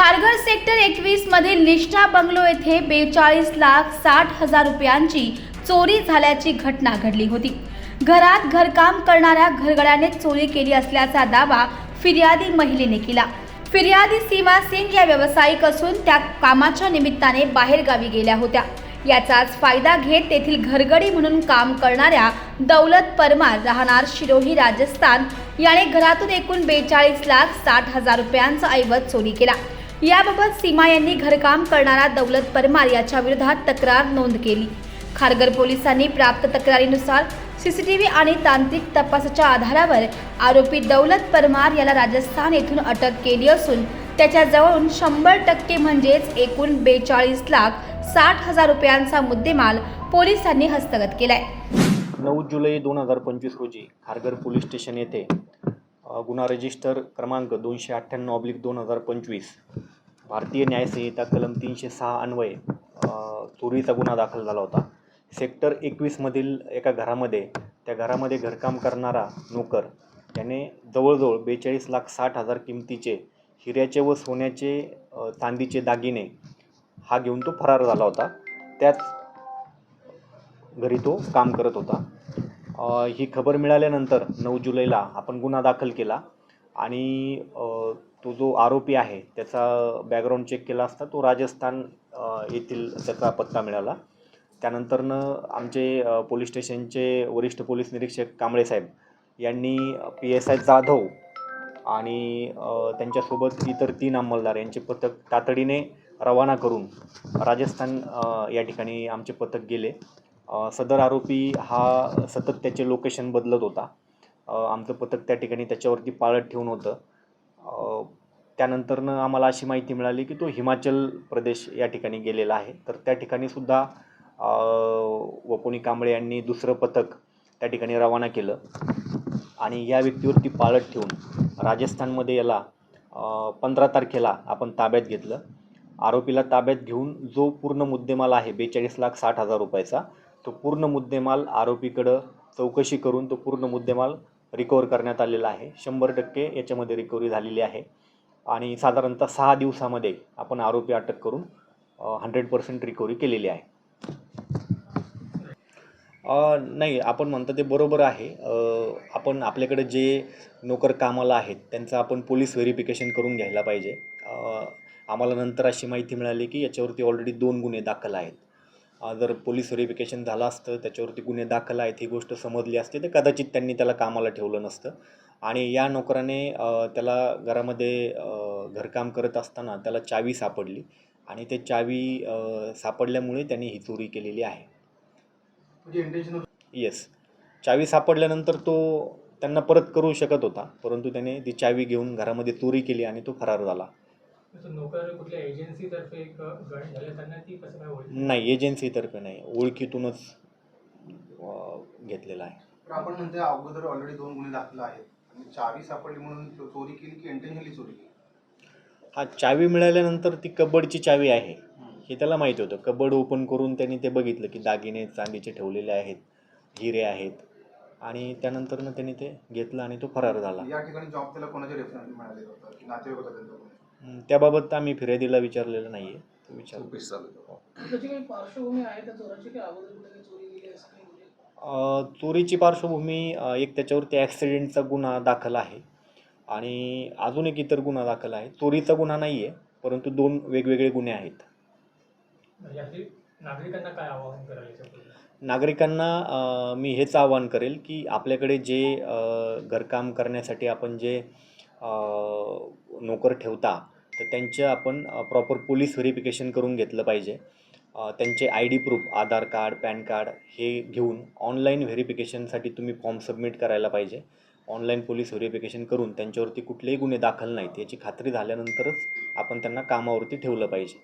Kharghar sector एकवीस मधील निष्ठा बंगलो येथे बेचाळीस लाख साठ हजार रुपयांची चोरी झाल्याची घटना घडली होती. घरात घरकाम करणाऱ्या घरगड्याने चोरी केली असल्याचा दावा फिर्यादी महिलेने केला. फिर्यादी सीमा सिंग या व्यावसायिक असून त्या कामाच्या निमित्ताने बाहेरगावी गेल्या होत्या. याचाच फायदा घेत तेथील घरगडी म्हणून काम करणाऱ्या दौलत परमार राहणार शिरोही राजस्थान याने घरातून एकूण बेचाळीस लाख साठ हजार रुपयांचा ऐवज चोरी केला. याबाबत सीमा यांनी घरकाम करणारा दौलत परमार याच्या विरोधात तक्रार नोंद केली. खारघर पोलिसांनी प्राप्त तक्रारीनुसार सीसीटीव्ही आणि तांत्रिक तपासाच्या आधारावर आरोपी दौलत परमार याला राजस्थान येथून अटक केली असून त्याच्याजवळून शंभर टक्के म्हणजेच एकूण बेचाळीस लाख साठ हजार रुपयांचा मुद्देमाल पोलिसांनी हस्तगत केलाय. नऊ जुलै दोन हजार पंचवीस रोजी खारघर पोलीस स्टेशन येथे गुन्हा रजिस्टर क्रमांक दोनशे अठ्ठ्याण्णव ऑब्लिक दोन हजार पंचवीस. भारतीय न्यायसंहिता कलम तीनशे सहा अन्वये चोरीचा गुन्हा दाखल झाला होता. सेक्टर एकवीसमधील एका घरामध्ये त्या घरामध्ये घरकाम करणारा नोकर त्याने जवळजवळ बेचाळीस लाख साठ हजार किमतीचे हिऱ्याचे व सोन्याचे चांदीचे दागिने हा घेऊन तो फरार झाला होता. त्याच घरी तो काम करत होता. ही खबर मिळाल्यानंतर नऊ जुलैला आपण गुन्हा दाखल केला. आणि तो जो आरोपी आहे त्याचा बॅकग्राऊंड चेक केला असता तो राजस्थान येथील त्याचा पत्ता मिळाला. त्यानंतरनं आमचे पोलीस स्टेशनचे वरिष्ठ पोलीस निरीक्षक कांबळे साहेब यांनी पी एस आय जाधव आणि त्यांच्यासोबत इतर तीन अंमलदार यांचे पथक तातडीने रवाना करून राजस्थान या ठिकाणी आमचे पथक गेले. सदर आरोपी हा सतत त्याचे लोकेशन बदलत होता. आमचं पथक त्या ठिकाणी त्याच्यावरती पाळत ठेवून होतं. त्यानंतरनं आम्हाला अशी माहिती मिळाली की तो हिमाचल प्रदेश या ठिकाणी गेलेला आहे. तर त्या ठिकाणी सुद्धा वपुनी कांबळे यांनी दुसरं पथक त्या ठिकाणी रवाना केलं. आणि या व्यक्तीवरती पाळत ठेवून राजस्थानमध्ये याला पंधरा तारखेला आपण ताब्यात घेतलं. आरोपीला ताब्यात घेऊन जो पूर्ण मुद्देमाल आहे बेचाळीस लाख साठ हजार रुपयाचा तो पूर्ण मुद्देमाल आरोपीकडं चौकशी करून तो पूर्ण मुद्देमाल रिकवर करण्यात आलेला आहे. शंभर टक्के याच्यामध्ये रिकव्हरी झालेली आहे. आणि साधारणतः सहा दिवसामध्ये आपण आरोपी अटक करून हंड्रेड पर्सेंट रिकव्हरी केलेली आहे. नाही आपण म्हणतो ते बरोबर आहे. आपण आपल्याकडे जे नोकर कामाला आहेत त्यांचं आपण पोलीस व्हेरिफिकेशन करून घ्यायला पाहिजे. आम्हाला नंतर अशी माहिती मिळाली की याच्यावरती ऑलरेडी दोन गुन्हे दाखल आहेत. जर पोलीस व्हेरिफिकेशन झालं असतं त्याच्यावरती गुन्हे दाखल आहेत ही गोष्ट समजली असते तर कदाचित त्यांनी त्याला कामाला ठेवलं नसतं. आणि या नोकराने त्याला घरामध्ये घरकाम करत असताना त्याला चावी सापडली आणि ते चावी सापडल्यामुळे त्यांनी ही चोरी केलेली आहे. म्हणजे येस चावी सापडल्यानंतर तो त्यांना परत करू शकत होता परंतु त्याने ती चावी घेऊन घरामध्ये चोरी केली आणि तो फरार झाला. नोकर कुठल्या एजन्सीतर्फे जॉईन झाले त्यांना ती कसं काय ओळख? नाही एजन्सीतर्फे नाही. ओळखीतूनच घेतलेला आहे. पण आपण म्हणते अगोदर ऑलरेडी दोन गुन्हे दाखल आहेत. आणि चावी सापडली म्हणून तो चोरी केली की इंटेन्शनली चोरी केली? हा चावी मिळाल्यानंतर ती कबडची चावी आहे. हे त्याला माहिती होतं. कबड ओपन करून त्यांनी ते बघितलं की दागिने चांदीचे ठेवलेले आहेत हिरे आहेत. आणि त्यानंतरनं त्यांनी ते घेतलं आणि तो फरार झाला. या ठिकाणी जॉब त्याला कोणाच्या रेफरन्स मिळालेलं होतं? की नातेवाईक होता त्यांचा त्याबाबत आम्ही फिर्यादीला विचारलेलं नाही आहे विचार चोराची? म्हणजे? अ, चोरीची पार्श्वभूमी एक त्याच्यावरती ॲक्सिडेंटचा गुन्हा दाखल आहे. आणि अजून एक इतर गुन्हा दाखल आहे. चोरीचा गुन्हा नाही आहे परंतु दोन वेगवेगळे गुन्हे आहेत. याची नागरिकांना काय आवाहन करायला याच्यापुढे? नागरिकांना मी हेच आवाहन करेल की आपल्याकडे जे घरकाम करण्यासाठी आपण जे नोकर ठेवता तर त्यांचं आपण प्रॉपर पोलीस व्हेरिफिकेशन करून घेतलं पाहिजे. त्यांचे I D proof Aadhaar card PAN card हे घेऊन ऑनलाईन व्हेरिफिकेशनसाठी तुम्ही फॉर्म सबमिट करायला पाहिजे. ऑनलाईन पोलीस व्हेरिफिकेशन करून त्यांच्यावरती कुठलेही गुन्हे दाखल नाहीत. याची खात्री झाल्यानंतरच आपण त्यांना कामावरती ठेवलं पाहिजे.